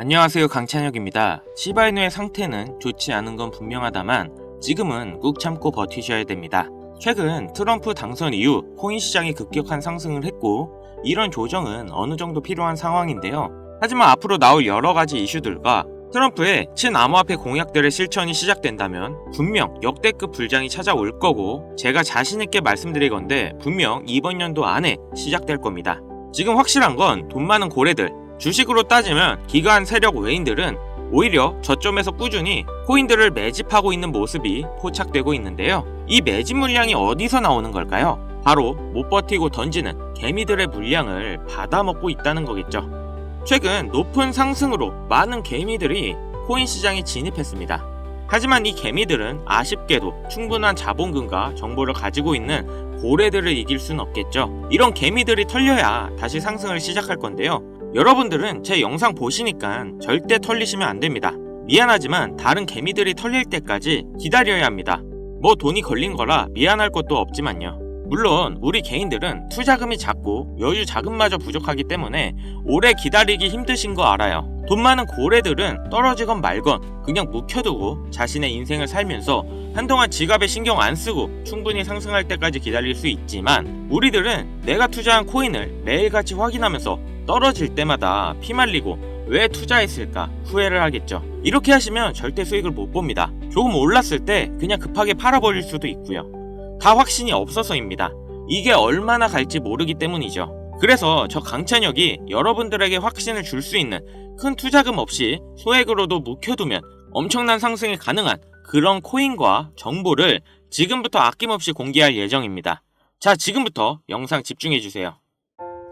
안녕하세요 강찬혁입니다. 시바이누의 상태는 좋지 않은 건 분명하다만 지금은 꾹 참고 버티셔야 됩니다. 최근 트럼프 당선 이후 코인 시장이 급격한 상승을 했고 이런 조정은 어느 정도 필요한 상황인데요. 하지만 앞으로 나올 여러 가지 이슈들과 트럼프의 친암호화폐 공약들의 실천이 시작된다면 분명 역대급 불장이 찾아올 거고 제가 자신있게 말씀드릴 건데 분명 이번 연도 안에 시작될 겁니다. 지금 확실한 건 돈 많은 고래들, 주식으로 따지면 기관 세력 외인들은 오히려 저점에서 꾸준히 코인들을 매집하고 있는 모습이 포착되고 있는데요. 이 매집 물량이 어디서 나오는 걸까요? 바로 못 버티고 던지는 개미들의 물량을 받아먹고 있다는 거겠죠. 최근 높은 상승으로 많은 개미들이 코인 시장에 진입했습니다. 하지만 이 개미들은 아쉽게도 충분한 자본금과 정보를 가지고 있는 고래들을 이길 수는 없겠죠. 이런 개미들이 털려야 다시 상승을 시작할 건데요. 여러분들은 제 영상 보시니까 절대 털리시면 안 됩니다. 미안하지만 다른 개미들이 털릴 때까지 기다려야 합니다. 뭐 돈이 걸린 거라 미안할 것도 없지만요. 물론 우리 개인들은 투자금이 작고 여유 자금마저 부족하기 때문에 오래 기다리기 힘드신 거 알아요. 돈 많은 고래들은 떨어지건 말건 그냥 묵혀두고 자신의 인생을 살면서 한동안 지갑에 신경 안 쓰고 충분히 상승할 때까지 기다릴 수 있지만 우리들은 내가 투자한 코인을 매일같이 확인하면서 떨어질 때마다 피말리고 왜 투자했을까 후회를 하겠죠. 이렇게 하시면 절대 수익을 못 봅니다. 조금 올랐을 때 그냥 급하게 팔아버릴 수도 있고요. 다 확신이 없어서입니다. 이게 얼마나 갈지 모르기 때문이죠. 그래서 저 강찬혁이 여러분들에게 확신을 줄 수 있는 큰 투자금 없이 소액으로도 묵혀두면 엄청난 상승이 가능한 그런 코인과 정보를 지금부터 아낌없이 공개할 예정입니다. 자, 지금부터 영상 집중해주세요.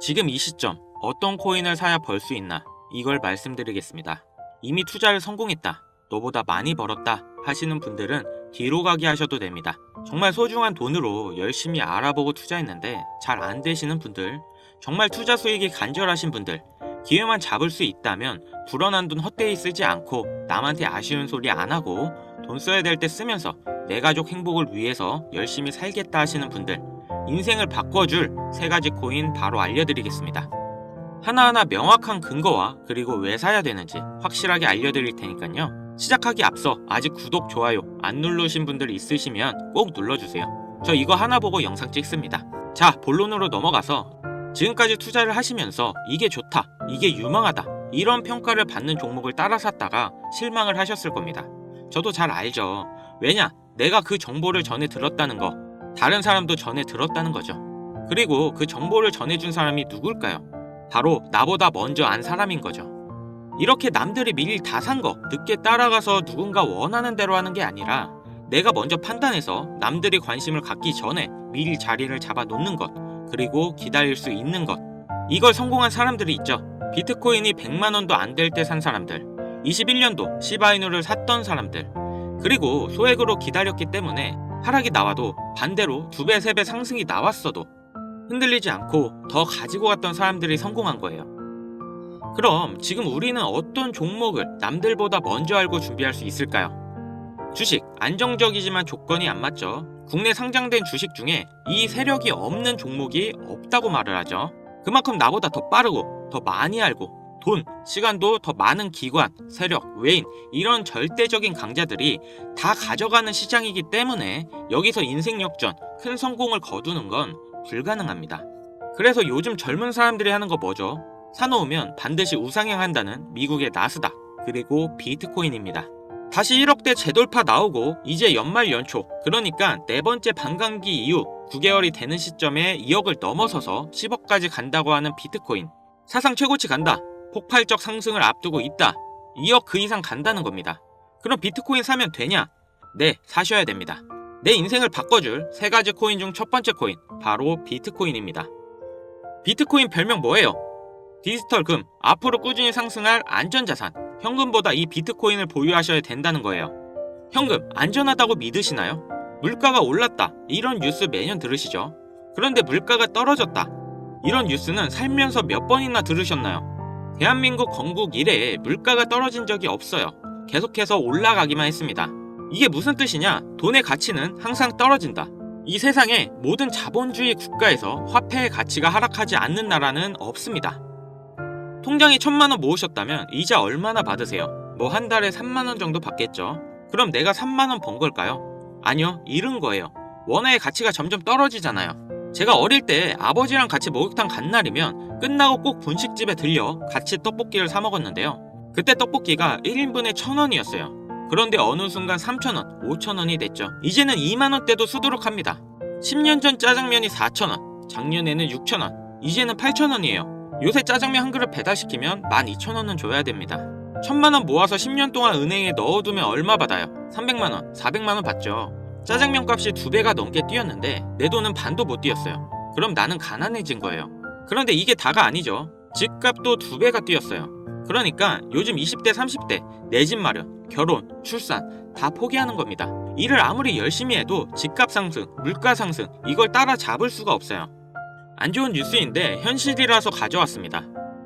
지금 이 시점 어떤 코인을 사야 벌 수 있나 이걸 말씀드리겠습니다. 이미 투자를 성공했다. 너보다 많이 벌었다 하시는 분들은 뒤로 가게 하셔도 됩니다. 정말 소중한 돈으로 열심히 알아보고 투자했는데 잘 안 되시는 분들, 정말 투자 수익이 간절하신 분들, 기회만 잡을 수 있다면 불어난 돈 헛되이 쓰지 않고 남한테 아쉬운 소리 안 하고 돈 써야 될 때 쓰면서 내 가족 행복을 위해서 열심히 살겠다 하시는 분들, 인생을 바꿔줄 세 가지 코인 바로 알려드리겠습니다. 하나하나 명확한 근거와 그리고 왜 사야 되는지 확실하게 알려드릴 테니까요. 시작하기 앞서 아직 구독, 좋아요 안 누르신 분들 있으시면 꼭 눌러주세요. 저 이거 하나 보고 영상 찍습니다. 자, 본론으로 넘어가서 지금까지 투자를 하시면서 이게 좋다, 이게 유망하다 이런 평가를 받는 종목을 따라 샀다가 실망을 하셨을 겁니다. 저도 잘 알죠. 왜냐? 내가 그 정보를 전해 들었다는 거, 다른 사람도 전해 들었다는 거죠. 그리고 그 정보를 전해준 사람이 누굴까요? 바로 나보다 먼저 안 사람인 거죠. 이렇게 남들이 미리 다 산 거 늦게 따라가서 누군가 원하는 대로 하는 게 아니라 내가 먼저 판단해서 남들이 관심을 갖기 전에 미리 자리를 잡아 놓는 것 그리고 기다릴 수 있는 것 이걸 성공한 사람들이 있죠. 비트코인이 100만 원도 안 될 때 산 사람들 21년도 시바이누를 샀던 사람들 그리고 소액으로 기다렸기 때문에 하락이 나와도 반대로 두 배, 세배 상승이 나왔어도 흔들리지 않고 더 가지고 갔던 사람들이 성공한 거예요. 그럼 지금 우리는 어떤 종목을 남들보다 먼저 알고 준비할 수 있을까요? 주식, 안정적이지만 조건이 안 맞죠. 국내 상장된 주식 중에 이 세력이 없는 종목이 없다고 말을 하죠. 그만큼 나보다 더 빠르고 더 많이 알고 돈, 시간도 더 많은 기관, 세력, 외인 이런 절대적인 강자들이 다 가져가는 시장이기 때문에 여기서 인생 역전, 큰 성공을 거두는 건 불가능합니다. 그래서 요즘 젊은 사람들이 하는 거 뭐죠? 사놓으면 반드시 우상향한다는 미국의 나스닥 그리고 비트코인입니다. 다시 1억대 재돌파 나오고 이제 연말 연초 그러니까 네 번째 반감기 이후 9개월이 되는 시점에 2억을 넘어서서 10억까지 간다고 하는 비트코인 사상 최고치 간다 폭발적 상승을 앞두고 있다 2억 그 이상 간다는 겁니다. 그럼 비트코인 사면 되냐? 네 사셔야 됩니다. 내 인생을 바꿔줄 세 가지 코인 중 첫 번째 코인 바로 비트코인입니다. 비트코인 별명 뭐예요? 디지털 금 앞으로 꾸준히 상승할 안전자산 현금보다 이 비트코인을 보유하셔야 된다는 거예요. 현금 안전하다고 믿으시나요? 물가가 올랐다 이런 뉴스 매년 들으시죠? 그런데 물가가 떨어졌다 이런 뉴스는 살면서 몇 번이나 들으셨나요? 대한민국 건국 이래에 물가가 떨어진 적이 없어요. 계속해서 올라가기만 했습니다. 이게 무슨 뜻이냐? 돈의 가치는 항상 떨어진다. 이 세상에 모든 자본주의 국가에서 화폐의 가치가 하락하지 않는 나라는 없습니다. 통장에 천만 원 모으셨다면 이자 얼마나 받으세요? 뭐 한 달에 3만 원 정도 받겠죠. 그럼 내가 3만 원 번 걸까요? 아니요, 잃은 거예요. 원화의 가치가 점점 떨어지잖아요. 제가 어릴 때 아버지랑 같이 목욕탕 간 날이면 끝나고 꼭 분식집에 들려 같이 떡볶이를 사 먹었는데요. 그때 떡볶이가 1인분에 1,000원이었어요. 그런데 어느 순간 3,000원, 5,000원이 됐죠. 이제는 2만원대도 수두룩합니다. 10년 전 짜장면이 4,000원, 작년에는 6,000원, 이제는 8,000원이에요. 요새 짜장면 한 그릇 배달시키면 12,000원은 줘야 됩니다. 1,000만원 모아서 10년 동안 은행에 넣어두면 얼마 받아요? 300만원, 400만원 받죠. 짜장면 값이 두 배가 넘게 뛰었는데 내 돈은 반도 못 뛰었어요. 그럼 나는 가난해진 거예요. 그런데 이게 다가 아니죠. 집값도 두 배가 뛰었어요. 그러니까 요즘 20대, 30대 내 집 마련, 결혼, 출산 다 포기하는 겁니다. 일을 아무리 열심히 해도 집값 상승, 물가 상승 이걸 따라 잡을 수가 없어요. 안 좋은 뉴스인데 현실이라서 가져왔습니다.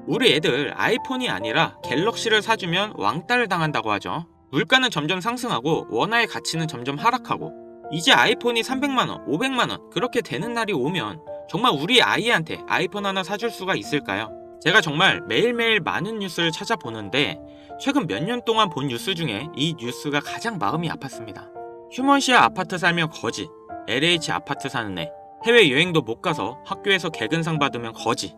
우리 애들 아이폰이 아니라 갤럭시를 사주면 왕따를 당한다고 하죠. 물가는 점점 상승하고 원화의 가치는 점점 하락하고 이제 아이폰이 300만원, 500만원 그렇게 되는 날이 오면 정말 우리 아이한테 아이폰 하나 사줄 수가 있을까요? 제가 정말 매일매일 많은 뉴스를 찾아보는데 최근 몇 년 동안 본 뉴스 중에 이 뉴스가 가장 마음이 아팠습니다. 휴먼시아 아파트 살면 거지, LH 아파트 사는 애, 해외 여행도 못 가서 학교에서 개근상 받으면 거지.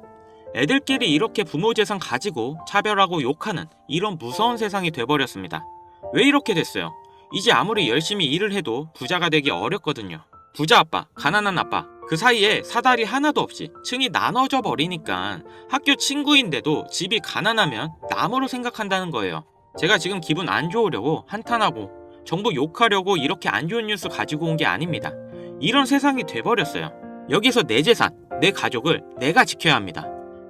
애들끼리 이렇게 부모 재산 가지고 차별하고 욕하는 이런 무서운 세상이 돼버렸습니다. 왜 이렇게 됐어요? 이제 아무리 열심히 일을 해도 부자가 되기 어렵거든요. 부자 아빠, 가난한 아빠, 그 사이에 사다리 하나도 없이 층이 나눠져 버리니까 학교 친구인데도 집이 가난하면 남으로 생각한다는 거예요. 제가 지금 기분 안 좋으려고 한탄하고 정부 욕하려고 이렇게 안 좋은 뉴스 가지고 온 게 아닙니다. 이런 세상이 돼버렸어요. 여기서 내 재산, 내 가족을 내가 지켜야 합니다.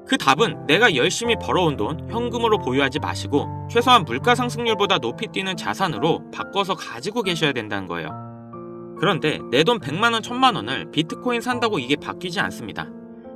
그 답은 내가 열심히 벌어온 돈 현금으로 보유하지 마시고 최소한 물가 상승률보다 높이 뛰는 자산으로 바꿔서 가지고 계셔야 된다는 거예요. 그런데 내 돈 100만 원, 1000만 원을 비트코인 산다고 이게 바뀌지 않습니다.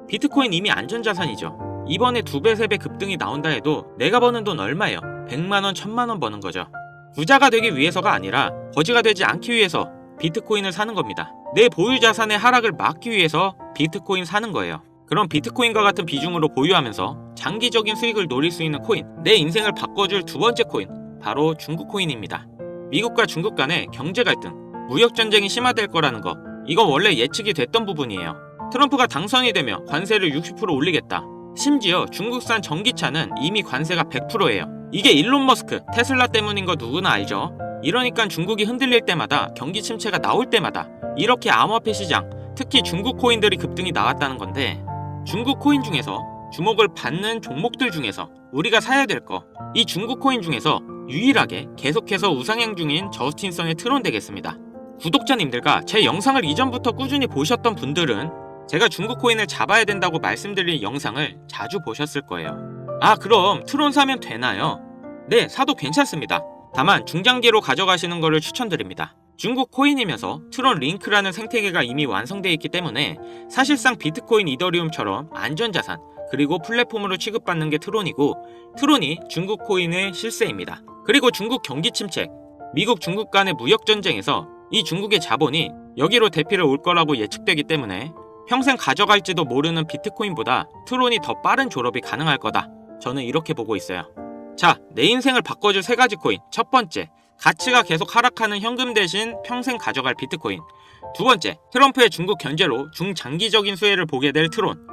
비트코인 이미 안전자산이죠. 이번에 두 배, 세 배 급등이 나온다 해도 내가 버는 돈 얼마예요? 100만 원, 1000만 원 버는 거죠. 부자가 되기 위해서가 아니라 거지가 되지 않기 위해서 비트코인을 사는 겁니다. 내 보유 자산의 하락을 막기 위해서 비트코인 사는 거예요. 그럼 비트코인과 같은 비중으로 보유하면서 장기적인 수익을 노릴 수 있는 코인, 내 인생을 바꿔줄 두 번째 코인, 바로 중국 코인입니다. 미국과 중국 간의 경제 갈등, 무역 전쟁이 심화될 거라는 거, 이건 원래 예측이 됐던 부분이에요. 트럼프가 당선이 되며 관세를 60% 올리겠다. 심지어 중국산 전기차는 이미 관세가 100%예요. 이게 일론 머스크, 테슬라 때문인 거 누구나 알죠? 이러니까 중국이 흔들릴 때마다 경기 침체가 나올 때마다 이렇게 암호화폐 시장, 특히 중국 코인들이 급등이 나왔다는 건데 중국 코인 중에서 주목을 받는 종목들 중에서 우리가 사야 될 거, 이 중국 코인 중에서 유일하게 계속해서 우상향 중인 저스틴선의 트론 되겠습니다. 구독자님들과 제 영상을 이전부터 꾸준히 보셨던 분들은 제가 중국 코인을 잡아야 된다고 말씀드린 영상을 자주 보셨을 거예요. 아, 그럼 트론 사면 되나요? 네, 사도 괜찮습니다. 다만 중장기로 가져가시는 것을 추천드립니다. 중국 코인이면서 트론 링크라는 생태계가 이미 완성되어 있기 때문에 사실상 비트코인 이더리움처럼 안전자산 그리고 플랫폼으로 취급받는 게 트론이고 트론이 중국 코인의 실세입니다. 그리고 중국 경기 침체, 미국 중국 간의 무역 전쟁에서 이 중국의 자본이 여기로 대피를 올 거라고 예측되기 때문에 평생 가져갈지도 모르는 비트코인보다 트론이 더 빠른 졸업이 가능할 거다. 저는 이렇게 보고 있어요. 자, 내 인생을 바꿔줄 세 가지 코인. 첫 번째, 가치가 계속 하락하는 현금 대신 평생 가져갈 비트코인. 두 번째, 트럼프의 중국 견제로 중장기적인 수혜를 보게 될 트론.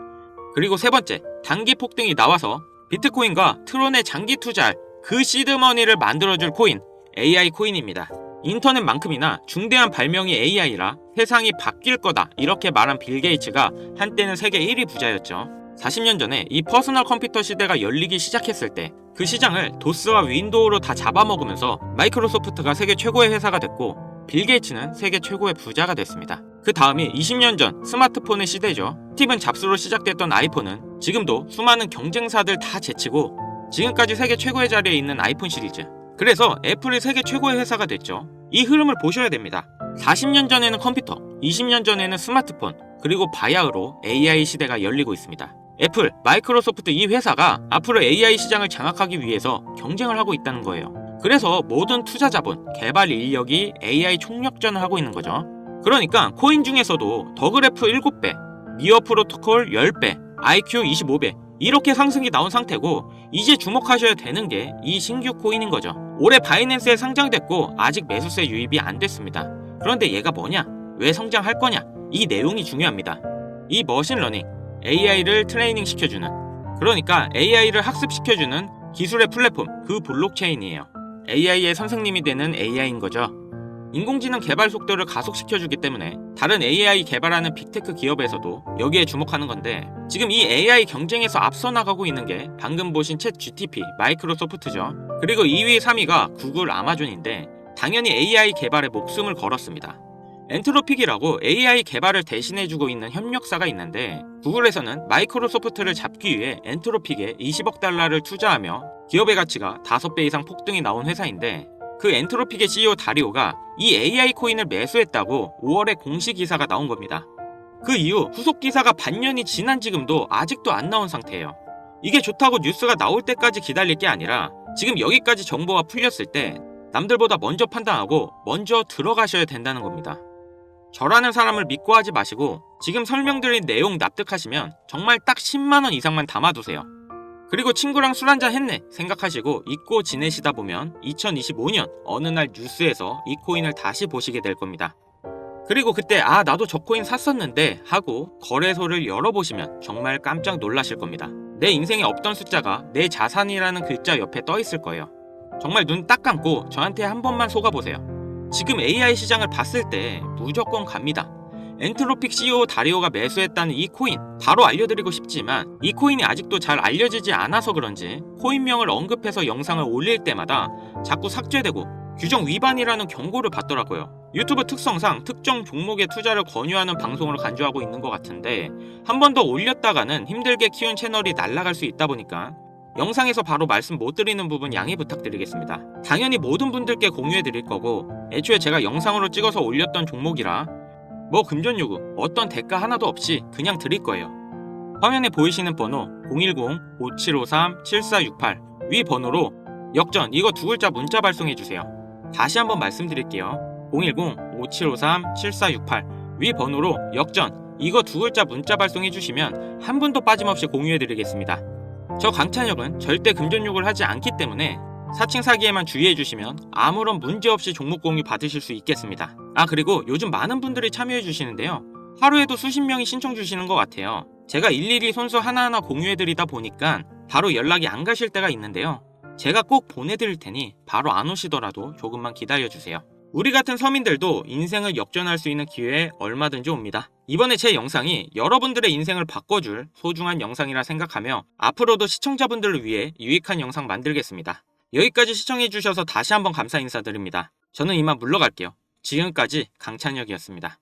그리고 세 번째, 단기 폭등이 나와서 비트코인과 트론의 장기 투자할 그 시드머니를 만들어줄 코인, AI 코인입니다. 인터넷만큼이나 중대한 발명이 AI라 세상이 바뀔 거다 이렇게 말한 빌 게이츠가 한때는 세계 1위 부자였죠. 40년 전에 이 퍼스널 컴퓨터 시대가 열리기 시작했을 때 그 시장을 도스와 윈도우로 다 잡아먹으면서 마이크로소프트가 세계 최고의 회사가 됐고 빌 게이츠는 세계 최고의 부자가 됐습니다. 그 다음이 20년 전 스마트폰의 시대죠. 스티븐 잡스로 시작됐던 아이폰은 지금도 수많은 경쟁사들 다 제치고 지금까지 세계 최고의 자리에 있는 아이폰 시리즈. 그래서 애플이 세계 최고의 회사가 됐죠. 이 흐름을 보셔야 됩니다. 40년 전에는 컴퓨터, 20년 전에는 스마트폰, 그리고 바야흐로 AI 시대가 열리고 있습니다. 애플, 마이크로소프트 이 회사가 앞으로 AI 시장을 장악하기 위해서 경쟁을 하고 있다는 거예요. 그래서 모든 투자 자본, 개발 인력이 AI 총력전을 하고 있는 거죠. 그러니까 코인 중에서도 더그래프 7배, 미어 프로토콜 10배, IQ 25배 이렇게 상승이 나온 상태고 이제 주목하셔야 되는 게 이 신규 코인인 거죠. 올해 바이낸스에 상장됐고 아직 매수세 유입이 안 됐습니다. 그런데 얘가 뭐냐? 왜 성장할 거냐? 이 내용이 중요합니다. 이 머신러닝, AI를 트레이닝 시켜주는 그러니까 AI를 학습시켜주는 기술의 플랫폼 그 블록체인이에요. AI의 선생님이 되는 AI인 거죠. 인공지능 개발 속도를 가속시켜주기 때문에 다른 AI 개발하는 빅테크 기업에서도 여기에 주목하는 건데 지금 이 AI 경쟁에서 앞서 나가고 있는 게 방금 보신 챗 GTP 마이크로소프트죠. 그리고 2위, 3위가 구글, 아마존인데 당연히 AI 개발에 목숨을 걸었습니다. 엔트로픽이라고 AI 개발을 대신해주고 있는 협력사가 있는데 구글에서는 마이크로소프트를 잡기 위해 엔트로픽에 20억 달러를 투자하며 기업의 가치가 5배 이상 폭등이 나온 회사인데 그 엔트로픽의 CEO 다리오가 이 AI 코인을 매수했다고 5월에 공식 기사가 나온 겁니다. 그 이후 후속 기사가 반년이 지난 지금도 아직도 안 나온 상태예요. 이게 좋다고 뉴스가 나올 때까지 기다릴 게 아니라 지금 여기까지 정보가 풀렸을 때 남들보다 먼저 판단하고 먼저 들어가셔야 된다는 겁니다. 저라는 사람을 믿고 하지 마시고 지금 설명드린 내용 납득하시면 정말 딱 10만원 이상만 담아두세요. 그리고 친구랑 술 한잔 했네 생각하시고 잊고 지내시다 보면 2025년 어느 날 뉴스에서 이 코인을 다시 보시게 될 겁니다. 그리고 그때 아 나도 저 코인 샀었는데 하고 거래소를 열어보시면 정말 깜짝 놀라실 겁니다. 내 인생에 없던 숫자가 내 자산이라는 글자 옆에 떠 있을 거예요. 정말 눈 딱 감고 저한테 한 번만 속아보세요. 지금 AI 시장을 봤을 때 무조건 갑니다. 엔트로픽 CEO 다리오가 매수했다는 이 코인 바로 알려드리고 싶지만 이 코인이 아직도 잘 알려지지 않아서 그런지 코인명을 언급해서 영상을 올릴 때마다 자꾸 삭제되고 규정 위반이라는 경고를 받더라고요. 유튜브 특성상 특정 종목에 투자를 권유하는 방송으로 간주하고 있는 것 같은데 한 번 더 올렸다가는 힘들게 키운 채널이 날아갈 수 있다 보니까 영상에서 바로 말씀 못 드리는 부분 양해 부탁드리겠습니다. 당연히 모든 분들께 공유해 드릴 거고 애초에 제가 영상으로 찍어서 올렸던 종목이라 뭐 금전 요구 어떤 대가 하나도 없이 그냥 드릴 거예요. 화면에 보이시는 번호 010-5753-7468 위 번호로 역전 이거 두 글자 문자 발송해 주세요. 다시 한번 말씀드릴게요. 010-5753-7468 위 번호로 역전 이거 두 글자 문자 발송해 주시면 한 분도 빠짐없이 공유해 드리겠습니다. 저 강찬혁은 절대 금전 욕을 하지 않기 때문에 사칭 사기에만 주의해 주시면 아무런 문제 없이 종목 공유 받으실 수 있겠습니다. 아 그리고 요즘 많은 분들이 참여해 주시는데요. 하루에도 수십 명이 신청 주시는 것 같아요. 제가 일일이 손수 하나하나 공유해 드리다 보니까 바로 연락이 안 가실 때가 있는데요. 제가 꼭 보내드릴 테니 바로 안 오시더라도 조금만 기다려 주세요. 우리 같은 서민들도 인생을 역전할 수 있는 기회에 얼마든지 옵니다. 이번에 제 영상이 여러분들의 인생을 바꿔줄 소중한 영상이라 생각하며 앞으로도 시청자분들을 위해 유익한 영상 만들겠습니다. 여기까지 시청해주셔서 다시 한번 감사 인사드립니다. 저는 이만 물러갈게요. 지금까지 강찬혁이었습니다.